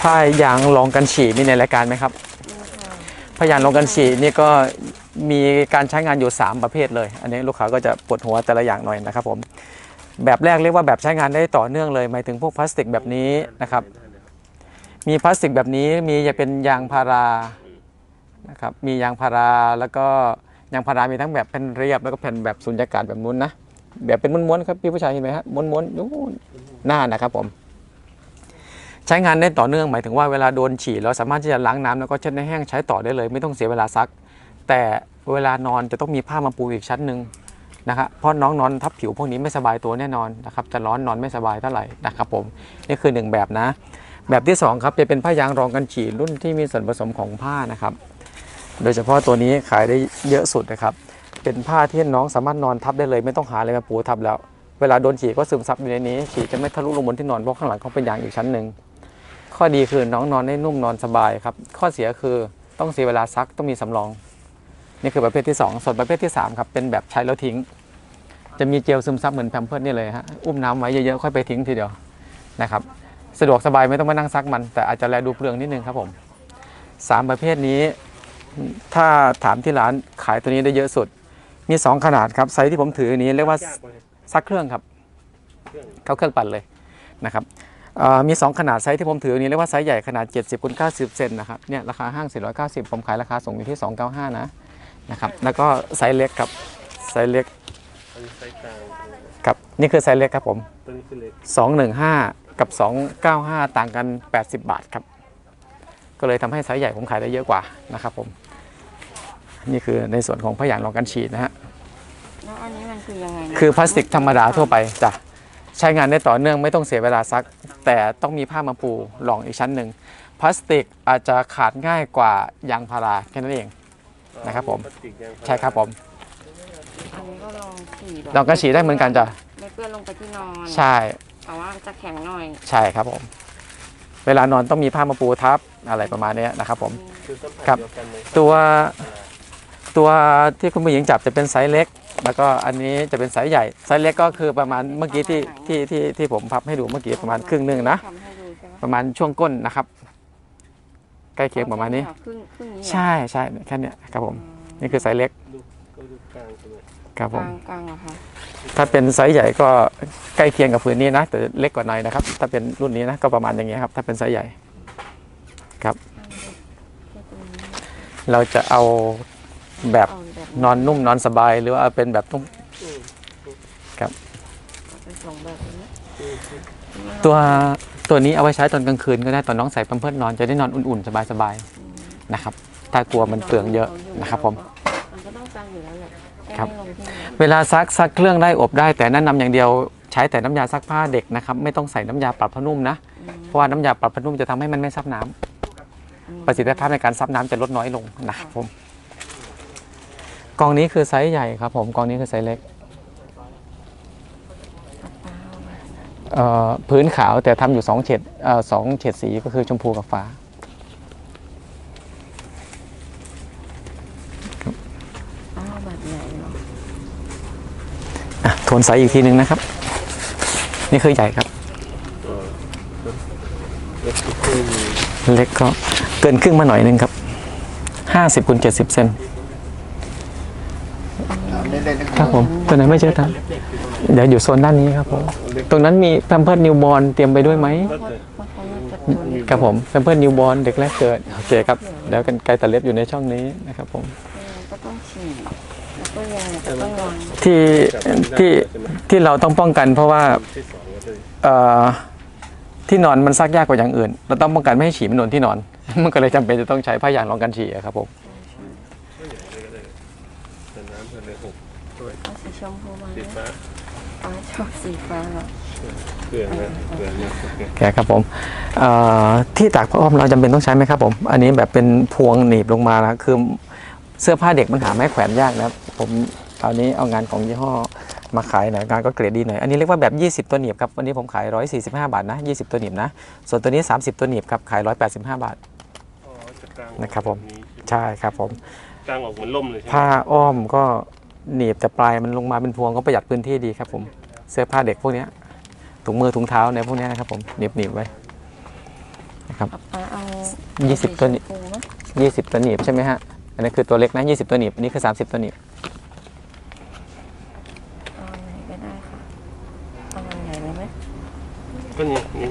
ผ้ายางรองกันฉี่มีในรายการไหมครับผ้ายางรองกันฉี่นี่ก็มีการใช้งานอยู่ 3 ประเภทเลย อันนี้ลูกค้าก็จะปวดหัวแต่ละอย่างหน่อยนะครับผมแบบแรกเรียกว่าแบบใช้งานได้ต่อเนื่องเลยหมายถึงพวกพลาสติกแบบนี้นะครับ มีพลาสติกแบบนี้มีจะเป็นยางพารานะครับมียางพาราแล้วก็ยางพารามีทั้งแบบแผ่นเรียบแล้วก็แผ่นแบบสุญญากาศแบบนู้นนะแบบเป็นม้วนๆครับพี่ผู้ชายเห็นไหมฮะม้วนๆนู้นหน้านะครับผม ใช้งานได้ต่อเนื่องหมายถึงว่าเวลาโดนฉี่เราสามารถที่จะล้างน้ำแล้วก็เช็ดให้แห้งใช้ต่อได้เลย ไม่ต้องเสียเวลาซัก แต่เวลานอนจะต้องมีผ้ามาปูอีกชั้นหนึ่งนะครับเพราะน้องนอนทับผิวพวกนี้ไม่สบายตัวแน่นอนนะครับจะร้อนนอนไม่สบายเท่าไหร่นะครับผมนี่คือหนึ่งแบบนะ แบบที่สองครับจะเป็นผ้ายางรองกันฉี่รุ่นที่มีส่วนผสมของผ้านะครับ โดยเฉพาะตัวนี้ขายได้เยอะสุดนะครับ เป็นผ้าที่น้องสามารถนอนทับได้เลยไม่ต้องหาอะไรมาปูทับแล้ว เวลาโดนฉี่ก็ซึมซับอยู่ในนี้ฉี่จะไม่ทะลุลงบนที่นอนเพราะข้างหลังเขาเป็นยางอีกชั้นหนึ่ง ข้อดีคือน้องนอนได้นุ่มนอนสบายครับ ข้อเสียคือต้องเสียเวลาซักต้องมีสำรอง นี่คือประเภทที่สองส่วนประเภทที่สามครับ เป็นแบบใช้แล้วทิ้ง จะมีเจลซึมซับเหมือนแพมเพิร์ดนี่เลยฮะอุ้มน้ำไว้เยอะๆค่อยไปทิ้งทีเดียวนะครับสะดวกสบายไม่ต้องมานั่งซักมัน แต่อาจจะแลดูเปลืองนิดนึงครับผมสามประเภทนี้ถ้าถามที่ร้านขายตัวนี้ได้เยอะสุด มี 2 ขนาดครับไซส์ที่ผมถือนี้เรียกว่าซักเครื่องครับ เข้าเครื่องปั่นเลยนะครับเอ่อ มี 2 ขนาดไซส์ที่ผมถือนี้เรียกว่าไซส์ใหญ่ขนาด 70คูณ90 เซนนะครับเนี่ยราคาห้าง 490 ผมขายราคาส่งอยู่ที่ 295 นะนะครับแล้วก็ไซส์เล็กครับไซส์เล็กอันนี้ไซส์กลางครับนี่คือไซส์เล็กครับผมตัวนี้คือเล็ก215 กับ 295 ต่างกัน 80 บาทครับ ก็เลยทำให้ไซส์ใหญ่ผมขายได้เยอะกว่านะครับผม นี่คือในส่วนของผ้ายางรองกันฉีดนะฮะแล้วอันนี้มันคือยังไงนะคือพลาสติกธรรมดาทั่วไปจ้ะ ใช้งานได้ต่อเนื่องไม่ต้องเสียเวลาซัก แต่ต้องมีผ้ามาปูรองอีกชั้นหนึ่งพลาสติกอาจจะขาดง่ายกว่ายางพาราแค่นั้นเองนะครับผมพลาสติกยางพาาใช่ครับผมอันนี้ก็ลองฉี่แบบรองกันฉีดได้เหมือนกันจ้ะไม่เปื้อนลงไปที่นอนใช่แต่ว่าจะแข็งหน่อย ใช่ครับผม เวลานอนต้องมีผ้ามาปูทับอะไรประมาณเนี้ยนะครับผม คือสัมผัสครับเดียวกันเลย ตัว ตัวที่คุณผู้หญิงจับจะเป็นไซส์เล็ก แล้วก็อันนี้จะเป็นไซส์ใหญ่ ไซส์เล็กก็คือประมาณเมื่อกี้ที่ที่ที่ที่ผมพับให้ดูเมื่อกี้ประมาณครึ่งหนึ่งนะ ทำให้ดูใช่ไหมประมาณช่วงก้นนะครับ ใกล้เคียงประมาณนี้ ครึ่งครึ่งนี้เหรอใช่ใช่แค่เนี้ยครับผม นี่คือไซส์เล็กดูก็ดูกลางไปเลยครับผกมลางกลางเหรอคะถ้าเป็นไซส์ใหญ่ก็ใกล้เคียงกับผืนนี้นะ แต่เล็กกว่าหน่อยนะครับ ถ้าเป็นรุ่นนี้นะก็ประมาณอย่างเงี้ยครับ ถ้าเป็นไซส์ใหญ่ครับแค่ตรงนี้เราจะเอา แบบเอาแบบนอนนุ่มนอนสบายหรือว่าเอาเป็นแบบตุ้มเป็นสองแบบนี้ตัวตัวนี้เอาไว้ใช้ตอนกลางคืนก็ได้ตอนน้องใส่แพมเพิร์สนอนจะได้นอนอุ่นๆ สบายๆนะครับ ถ้ากลัวมันเปลืองเยอะนะครับผมมันก็ต้องกลางอยู่แล้วแหละให้ครับไม่ลงที่นอนเวลาซักซักเครื่องได้อบได้ แต่แนะนำอย่างเดียวใช้แต่น้ำยาซักผ้าเด็กนะครับ ไม่ต้องใส่น้ำยาปรับผ้านุ่มนะ เพราะว่าน้ำยาปรับผ้านุ่มจะทำให้มันไม่ซับน้ำประสิทธิภาพในการซับน้ำจะลดน้อยลงนะครับผม กองนี้คือไซส์ใหญ่ครับผมกองนี้คือไซส์เล็กเอ่อพื้นขาวแต่ทำอยู่สองเฉดเอ่อสองเฉดสีก็คือชมพูกับฟ้า อ้าวแบบไหนเนาะอะโทนไซส์อีกทีหนึ่งนะครับ นี่คือใหญ่ครับเล็กคือคือมีเล็กก็เกินครึ่งมาหน่อยหนึงครับห้าสิบคูณเจ็ดสิบเซน ครับผมตัวไหนไม่เจอทางเดี๋ยวอยู่โซนด้านนี้ครับผมตรงนั้นมีแพมเพิร์ดนิวบอลเตรียมไปด้วยไหมก็แต่ว่าเขาน่าจะตัวนี้ครับผมแพมเพิร์ดนิวบอลเด็กแรกเกิดโอเคครับเดี๋ยวกันไกลตัดเล็บอยู่ในช่องนี้นะครับผมก็ต้องฉี่แล้วก็ยังก็ต้องวางที่ที่ที่เราต้องป้องกันเพราะว่าที่สองก็เอ่อที่นอนมันซักยากกว่าอย่างอื่น เราต้องป้องกันไม่ให้ฉี่มันโดนที่นอน มันก็เลยจำเป็นจะต้องใช้ผ้ายางรองกันฉี่ครับผม แต่น้ำทะเลหกด้วย เอาสี ชมพูมาสีฟ้าฟ้าชอบสีฟ้าเหรอเกลือนะเกลือนะโอเคแกครับผมเอ่อที่ตากผ้าอ้อมเราจำเป็นต้องใช้ไหมครับผม อันนี้แบบเป็นพวงหนีบลงมานะคือเสื้อผ้าเด็กมันหาไม้แขวนยากนะครับผมเอานี้เอางานของยี่ห้อมาขายหน่อยงานก็เกรดดีหน่อย อันนี้เรียกว่าแบบ 20 ตัวหนีบครับ วันนี้ผมขาย 145 บาทนะ 20 ตัวหนีบนะ ส่วนตัวนี้ 30 ตัวหนีบครับ ขาย 185 บาท อ๋อจะกลางนะครับผมนี้ใช่ครับผม กลางออกเหมือนล่มเลยใช่ไหมผ้าอ้อมก็ หนีบแต่ปลายมันลงมาเป็นพวงก็ประหยัดพื้นที่ดีครับผมเสื้อผ้าเด็กพวกเนี้ยถุงมือถุงเท้าในพวกเนี้ยนะครับผมหนีบหนีบไว้นะครับป้าเอายี่สิบตัวนี้สีชมพูไหมยี่สิบตัวหนีบใช่ไหมฮะอันนี้คือตัวเล็กนะยี่สิบตัวหนีบอันนี้คือสามสิบตัวหนีบเอาอันไหนก็ได้ค่ะเอาอันไหนเลยไหมก็นี่นี่